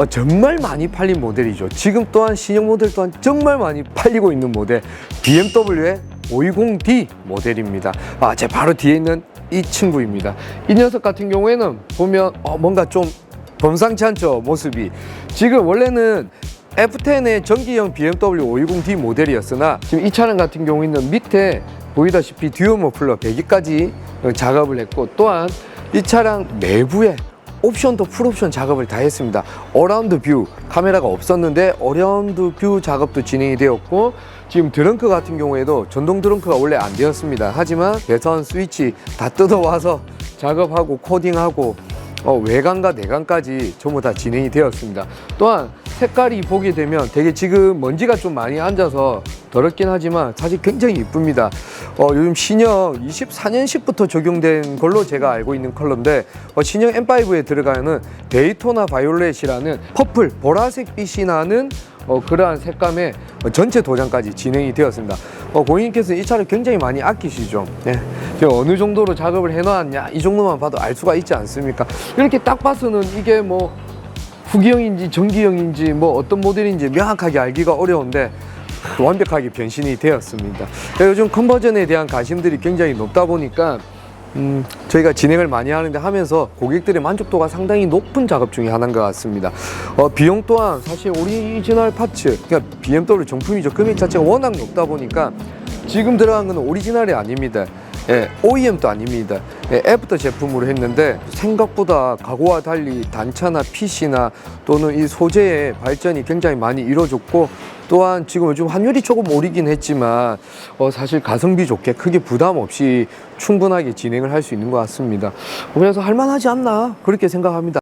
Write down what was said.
어, 정말 많이 팔린 모델이죠. 지금 또한 신형 모델 또한 정말 많이 팔리고 있는 모델 BMW의 520D 모델입니다. 아, 제 바로 뒤에 있는 이 친구입니다. 이 녀석 같은 경우에는 보면 어, 뭔가 좀 범상치 않죠 모습이. 지금 원래는 F10의 전기형 BMW 520D 모델이었으나 지금 이 차량 같은 경우에는 밑에 보이다시피 듀오 머플러 배기까지 작업을 했고 또한 이 차량 내부에 옵션도 풀옵션 작업을 다 했습니다. 어라운드 뷰 카메라가 없었는데 어라운드 뷰 작업도 진행이 되었고 지금 드렁크 같은 경우에도 전동 드렁크가 원래 안 되었습니다. 하지만 배선 스위치 다 뜯어와서 작업하고 코딩하고 어, 외관과 내관까지 전부 다 진행이 되었습니다. 또한 색깔이 보게 되면 되게 지금 먼지가 좀 많이 앉아서 더럽긴 하지만 사실 굉장히 이쁩니다. 어, 요즘 신형 24년식부터 적용된 걸로 제가 알고 있는 컬러인데 어, 신형 M5에 들어가는 데이토나 바이올렛이라는 퍼플 보라색 빛이 나는 어, 그러한 색감의 어, 전체 도장까지 진행이 되었습니다. 어, 고객님께서 이 차를 굉장히 많이 아끼시죠. 네. 어느 정도로 작업을 해놨냐 이 정도만 봐도 알 수가 있지 않습니까? 이렇게 딱 봐서는 이게 뭐 후기형인지 전기형인지 뭐 어떤 모델인지 명확하게 알기가 어려운데 완벽하게 변신이 되었습니다. 요즘 컨버전에 대한 관심들이 굉장히 높다 보니까 음, 저희가 진행을 많이 하는데 하면서 고객들의 만족도가 상당히 높은 작업 중에 하나인 것 같습니다. 어, 비용 또한 사실 오리지널 파츠, 그러니까 BMW 정품이죠. 금액 자체가 워낙 높다 보니까 지금 들어간 건 오리지널이 아닙니다. 예, OEM도 아닙니다. 예, 애프터 제품으로 했는데 생각보다 과거와 달리 단차나 핏이나 또는 이 소재의 발전이 굉장히 많이 이루어졌고 또한 지금 요즘 환율이 조금 오르긴 했지만 어, 사실 가성비 좋게 크게 부담 없이 충분하게 진행을 할 수 있는 것 같습니다. 그래서 할만하지 않나 그렇게 생각합니다.